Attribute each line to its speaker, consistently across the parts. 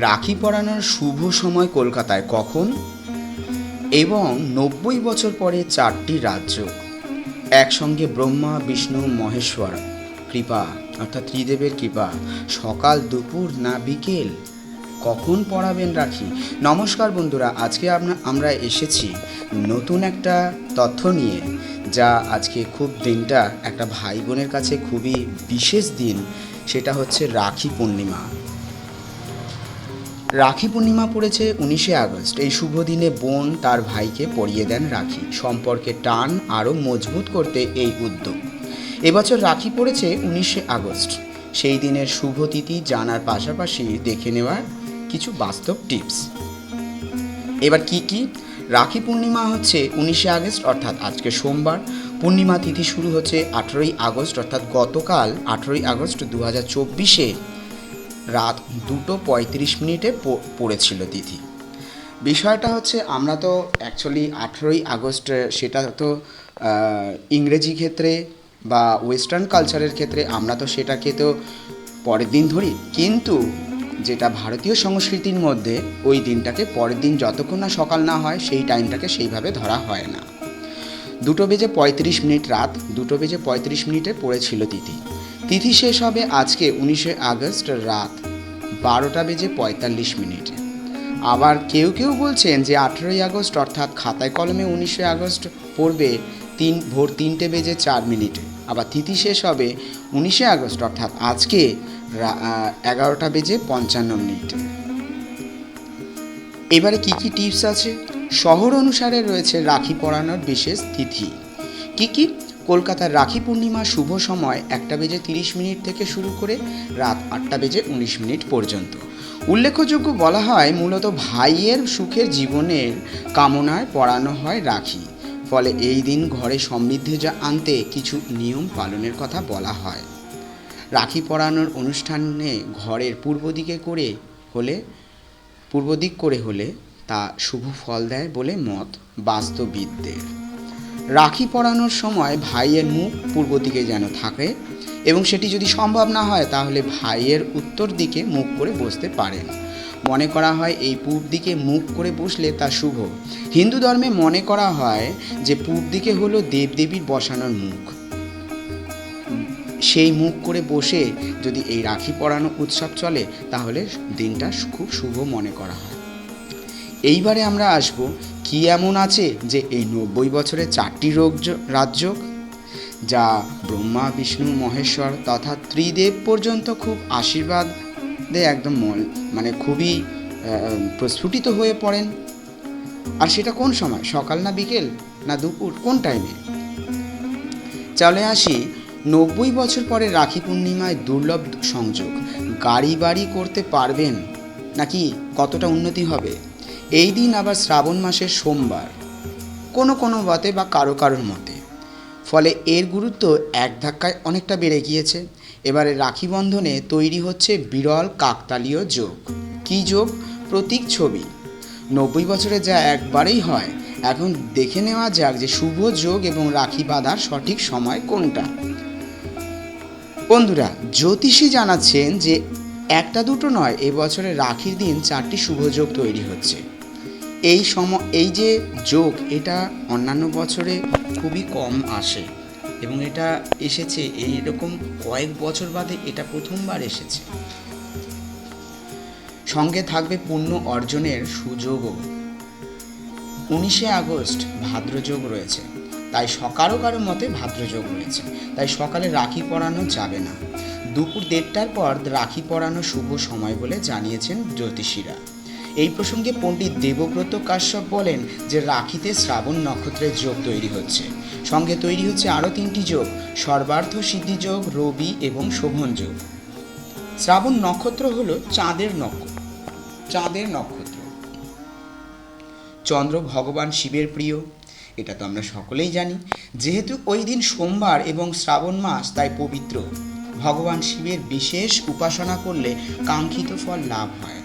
Speaker 1: রাখি পরানোর শুভ সময় কলকাতায় কখন? এবং নব্বই বছর পরে চারটি রাজ্য। একসঙ্গে ব্রহ্মা, বিষ্ণু, মহেশ্বর। কৃপা, অর্থাৎ ত্রিদেবের কৃপা। সকাল, দুপুর, না বিকেল? কখন পড়াবেন রাখি? নমস্কার বন্ধুরা, আজকে আমরা আমরা এসেছি নতুন একটা তথ্য নিয়ে, যা আজকে খুব দিনটা একটা ভাই বোনের কাছে খুবই বিশেষ দিন, সেটা হচ্ছে রাখি পূর্ণিমা। রাখি পূর্ণিমা পড়েছে উনিশে আগস্ট। এই শুভ দিনে বোন তার ভাইকে পরিয়ে দেন রাখি। সম্পর্কে টান আরও মজবুত করতে এই উদ্যোগ। এবছর রাখি পড়েছে উনিশে আগস্ট। সেই দিনের শুভ তিথি জানার পাশাপাশি দেখে নেওয়ার কিছু বাস্তব টিপস। এবার কি কি? রাখি পূর্ণিমা হচ্ছে উনিশে আগস্ট, অর্থাৎ আজকে সোমবার। পূর্ণিমা তিথি শুরু হচ্ছে আঠেরোই আগস্ট, অর্থাৎ গতকাল আঠেরোই আগস্ট দু হাজার চব্বিশে। রাত দুটো পঁয়ত্রিশ মিনিটে পড়েছিল তিথি। বিষয়টা হচ্ছে আমরা তো অ্যাকচুয়ালি আঠেরোই আগস্ট, সেটা তো ইংরেজি ক্ষেত্রে বা ওয়েস্টার্ন কালচারের ক্ষেত্রে আমরা তো সেটাকে তো পরের দিন ধরি। কিন্তু যেটা ভারতীয় সংস্কৃতির মধ্যে ওই দিনটাকে পরের দিন যতক্ষণ না সকাল না হয়, সেই টাইমটাকে সেইভাবে ধরা হয় না। দুটো বেজে পঁয়ত্রিশ মিনিট রাত, দুটো বেজে পঁয়ত্রিশ মিনিটে পড়েছিল তিথি। তিথি শেষ হবে আজকে উনিশে আগস্ট রাত বারোটা বেজে পঁয়তাল্লিশ মিনিটে। আবার কেউ কেউ বলছেন যে আঠেরোই আগস্ট অর্থাৎ খাতায় কলমে উনিশে আগস্ট পড়বে তিন, ভোর তিনটে বেজে চার মিনিটে। আবার তিথি শেষ হবে উনিশে আগস্ট অর্থাৎ আজকে এগারোটা বেজে পঞ্চান্ন মিনিটে। এবারে কি কি টিপস আছে? শহর অনুসারে রয়েছে রাখি পরানোর বিশেষ তিথি। কি কি? কলকাতার রাখি পূর্ণিমা শুভ সময় একটা বেজে তিরিশ মিনিট থেকে শুরু করে রাত আটটা বেজে উনিশ মিনিট পর্যন্ত। উল্লেখযোগ্য বলা হয়, মূলত ভাইয়ের সুখের জীবনের কামনায় পড়ানো হয় রাখি। ফলে এই দিন ঘরে সমৃদ্ধি যা আনতে কিছু নিয়ম পালনের কথা বলা হয়। রাখি পরানোর অনুষ্ঠানে ঘরের পূর্ব দিকে করে হলে, পূর্ব দিক করে হলে তা শুভ ফল দেয় বলে মত বাস্তবিদদের রাখি পরানোর সময় ভাইয়ের মুখ পূর্ব দিকে যেন থাকে এবং সেটি যদি সম্ভব না হয়, তাহলে ভাইয়ের উত্তর দিকে মুখ করে বসতে পারেন মনে করা হয় এই পূর্ব দিকে মুখ করে বসলে তা শুভ। হিন্দু ধর্মে মনে করা হয় যে পূর্ব দিকে হলো দেবদেবীর বসানোর মুখ। সেই মুখ করে বসে যদি এই রাখি পরানো উৎসব চলে, তাহলে দিনটা খুব শুভ মনে করা হয়। এইবারে আমরা আসব কি এমন আছে যে এই নব্বই বছরে চারটি রোগ রাজ্য যা ব্রহ্মা, বিষ্ণু, মহেশ্বর তথা ত্রিদেব পর্যন্ত খুব আশীর্বাদে একদম মন- মানে খুবই প্রস্ফুটিত হয়ে পড়েন। আর সেটা কোন সময়? সকাল না বিকেল না দুপুর? কোন টাইমে চলে আসি নব্বই বছর পরে রাখি পূর্ণিমায় দুর্লভ সংযোগ। গাড়ি বাড়ি করতে পারবেন? নাকি কতটা উন্নতি হবে? এই দিন আবার শ্রাবণ মাসের সোমবার। কোনো কোনো মতে বা কারও কারোর মতে। ফলে এর গুরুত্ব এক ধাক্কায় অনেকটা বেড়ে গিয়েছে। এবারে রাখি বন্ধনে তৈরি হচ্ছে বিরল কাকতালীয় যোগ। কী যোগ? প্রতীক ছবি। নব্বই বছরে যা একবারেই হয়, এখন দেখে নেওয়া যাক যে শুভ যোগ এবং রাখি বাঁধার সঠিক সময় কোনটা। বন্ধুরা, জ্যোতিষী জানাচ্ছেন যে একটা দুটো নয়, এবছরে রাখির দিন চারটি শুভ যোগ তৈরি হচ্ছে। এই সম, এই যে যোগ, এটা অন্যান্য বছরে খুবই কম আসে। এবং এটা এসেছে এই রকম কয়েক বছর বাদে এটা প্রথমবার এসেছে। সঙ্গে থাকবে পূর্ণ অর্জনের সুযোগও। উনিশে আগস্ট ভাদ্রযোগ রয়েছে। তাই সকালও কারও মতে ভাদ্রযোগ রয়েছে। তাই সকালে রাখি পরানো যাবে না। দুপুর দেড়টার পর রাখি পরানো শুভ সময় বলে জানিয়েছেন জ্যোতিষীরা। এই প্রসঙ্গে পণ্ডিত দেবব্রত কাশ্যপ বলেন যে রাখিতে শ্রাবণ নক্ষত্রের যোগ তৈরি হচ্ছে। সঙ্গে তৈরি হচ্ছে আরও তিনটি যোগ সর্বার্থ সিদ্ধি যোগ, রবি এবং শোভন যোগ। শ্রাবণ নক্ষত্র হল চাঁদের নক্ষত্র। চাঁদের নক্ষত্র। চন্দ্র ভগবান শিবের প্রিয়, এটা তো আমরা সকলেই জানি। যেহেতু ওই দিন সোমবার এবং শ্রাবণ মাস, তাই পবিত্র। ভগবান শিবের বিশেষ উপাসনা করলে কাঙ্ক্ষিত ফল লাভ হয়।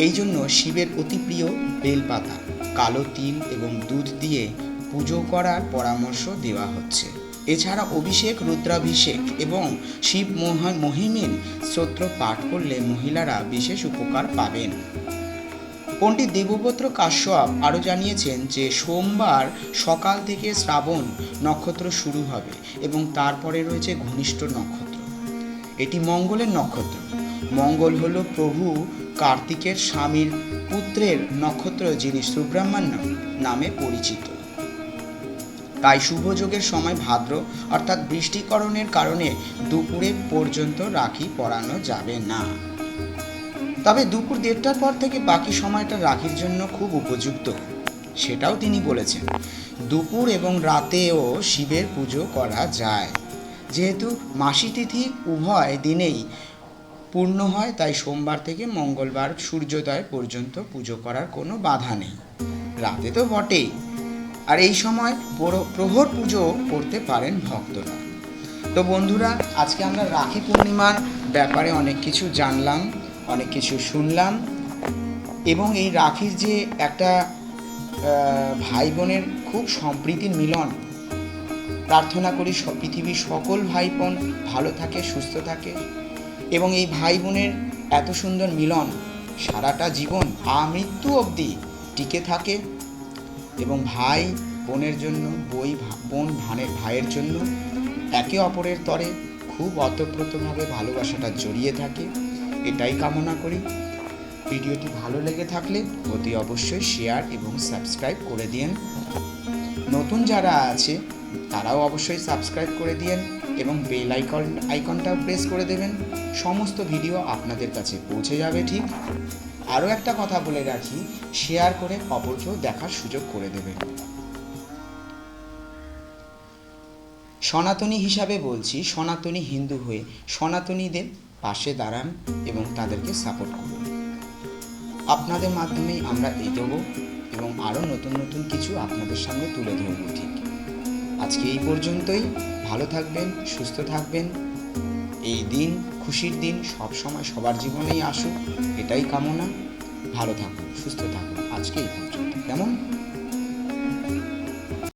Speaker 1: এই জন্য শিবের অতি প্রিয় বেলপাতা, কালো তিল এবং দুধ দিয়ে পুজো করার পরামর্শ দেওয়া হচ্ছে। এছাড়া অভিষেক, রুদ্রাভিষেক এবং শিব মহা মহিমের স্তোত্র পাঠ করলে মহিলারা বিশেষ উপকার পাবেন। পণ্ডিত দেবব্রত কাশ্যপ আরও জানিয়েছেন যে সোমবার সকাল থেকে শ্রাবণ নক্ষত্র শুরু হবে এবং তারপরে রয়েছে ঘনিষ্ঠ নক্ষত্র। এটি মঙ্গলের নক্ষত্র। মঙ্গল হল প্রভু কার্তিকের স্বামীর পুত্রের নক্ষত্র যিনি সুব্রহ্মণ্য নামে পরিচিত। তাই শুভযোগের সময় ভাদ্র অর্থাৎ বৃষ্টিকরণের কারণে দুপুরে পর্যন্ত রাখি পরানো যাবে না। তবে দুপুর দেড়টার পর থেকে বাকি সময়টা রাখির জন্য খুব উপযুক্ত, সেটাও তিনি বলেছেন। দুপুর এবং রাতেও শিবের পুজো করা যায়। যেহেতু মাসি তিথি উভয় দিনেই পূর্ণ হয়, তাই সোমবার থেকে মঙ্গলবার সূর্যোদয় পর্যন্ত পুজো করার কোনো বাধা নেই। রাতে তো বটেই। আর এই সময় প্রহ- প্রহর পুজো করতে পারেন ভক্তরা। তো বন্ধুরা, আজকে আমরা রাখি পূর্ণিমার ব্যাপারে অনেক কিছু জানলাম, অনেক কিছু শুনলাম এবং এই রাখির যে একটা ভাই বোনের খুব সম্প্রীতির মিলন, প্রার্থনা করি পৃথিবীর সকল ভাই বোন ভালো থাকে, সুস্থ থাকে। এবং এই ভাই বোনের এত সুন্দর মিলন সারাটা জীবন আমৃত্যু অবধি টিকে থাকে এবং ভাই বোনের জন্য, বই বোন ভানের ভাইয়ের জন্য একে অপরের তরে খুব অতপ্রতভাবে ভালোবাসাটা জড়িয়ে থাকে। এটাই কামনা করি। ভিডিওটি ভালো লেগে থাকলে অতি অবশ্যই শেয়ার এবং সাবস্ক্রাইব করে দিন নতুন যারা আছে, তারাও অবশ্যই সাবস্ক্রাইব করে দিন এবং বেল আইকন আইকনটাও প্রেস করে দেবেন। সমস্ত ভিডিও আপনাদের কাছে পৌঁছে যাবে ঠিক। আরও একটা কথা বলে রাখি, শেয়ার করে অপরকেও দেখার সুযোগ করে দেবেন। সনাতনী হিসাবে বলছি, সনাতনী হিন্দু হয়ে সনাতনীদের পাশে দাঁড়ান এবং তাদেরকে সাপোর্ট করুন। আপনাদের মাধ্যমেই আমরা এগোবো এবং আরও নতুন নতুন কিছু আপনাদের সামনে তুলে ধরবো ঠিক। আজকে এই পর্যন্তই। ভালো থাকবেন, সুস্থ থাকবেন। এই দিন, খুশির দিন সব সময় সবার জীবনেই আসুক, এটাই কামনা। ভালো থাকুন, সুস্থ থাকুন, আজকে এই পর্যন্ত। কেমন?